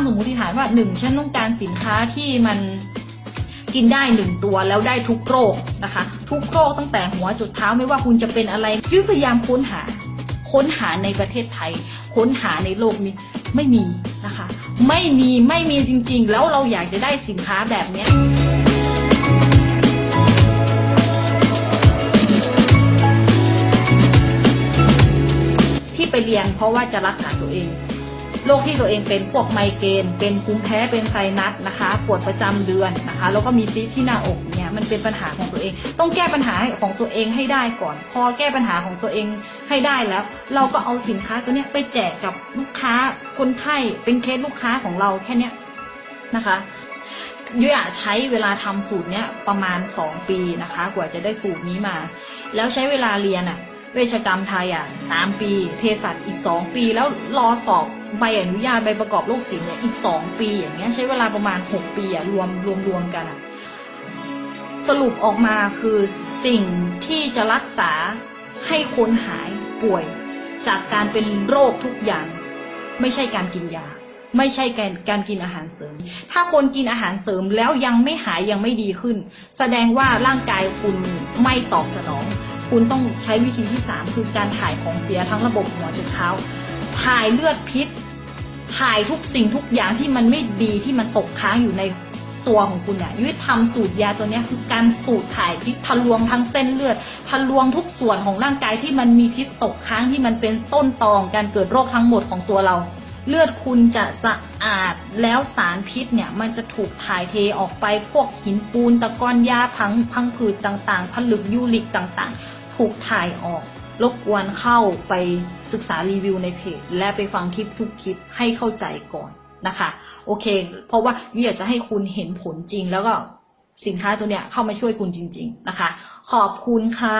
งสมมติฐานว่าหนึ่งฉันต้องการสินค้าที่มันกินได้หนึ่งตัวแล้วได้ทุกโรคนะคะ ทุกโรคตั้งแต่หัวจุดเท้าไม่ว่าคุณจะเป็นอะไรยุ้ยพยายามค้นหา ค้นหาในประเทศไทย ค้นหาในโลกนี้ไม่มีนะคะ ไม่มีไม่มีจริงๆ แล้วเราอยากจะได้สินค้าแบบเนี้ยที่ไปเรียนเพราะว่าจะรักษาตัวเอง โรคที่ตัวเองเป็นพวกไมเกรนเป็นภูมิแพ้เป็นไซนัสนะคะ ปวดประจำเดือนนะคะ แล้วก็มีซีที่หน้าอกเนี่ยมันเป็นปัญหาของตัวเอง ต้องแก้ปัญหาของตัวเองให้ได้ก่อน พอแก้ปัญหาของตัวเองให้ได้แล้ว เราก็เอาสินค้าตัวเนี้ยไปแจกกับลูกค้าคนไข้เป็นเคสลูกค้าของเราแค่เนี้ยนะคะยุ้ยอะใช้เวลาทำสูตรเนี้ยประมาณสองปีนะคะ กว่าจะได้สูตรนี้มา แล้วใช้เวลาเรียนอะ เวชกรรมไทยอะสามปีเภสัชอีกสองปี แล้วรอสอบใบอนุญาตใบประกอบโรคศิลป์เนี่ยอีกสองปี อย่างเงี้ยใช้เวลาประมาณหกปีอะรวมรวมรวมกันอะสรุปออกมาคือสิ่งที่จะรักษาให้คนหายป่วย จากการเป็นโรคทุกอย่าง ไม่ใช่การกินยา ไม่ใช่การการกินอาหารเสริม ถ้าคนกินอาหารเสริมแล้วยังไม่หายยังไม่ดีขึ้น แสดงว่าร่างกายคุณไม่ตอบสนอง คุณต้องใช้วิธีที่สามคือการถ่ายของเสียทั้งระบบหัวจนเท้า ถ่ายเลือดพิษ ถ่ายทุกสิ่งทุกอย่างที่มันไม่ดีที่มันตกค้างอยู่ในตัวของคุณเนี่ยยุ้ยทำสูตรยาตัวนี้คือการสูตรถ่ายพิษทะลวงทั้งเส้นเลือด ทะลวงทุกส่วนของร่างกายที่มันมีพิษตกค้างที่มันเป็นต้นตอของการเกิดโรคทั้งหมดของตัวเรา เลือดคุณจะสะอาดแล้วสารพิษเนี่ยมันจะถูกถ่ายเทออกไปพวกหินปูนตะกอนยาพังพังผืดต่างๆ ผลึกยูริกต่างๆ ถูกถ่ายออก รบกวนเข้าไปศึกษารีวิวในเพจ และไปฟังคลิปทุกคลิปให้เข้าใจก่อนนะคะ โอเค เพราะว่าวิอยากจะให้คุณเห็นผลจริงแล้วก็สินค้าตัวเนี้ยเข้ามาช่วยคุณจริง ๆ นะคะ ขอบคุณค่ะ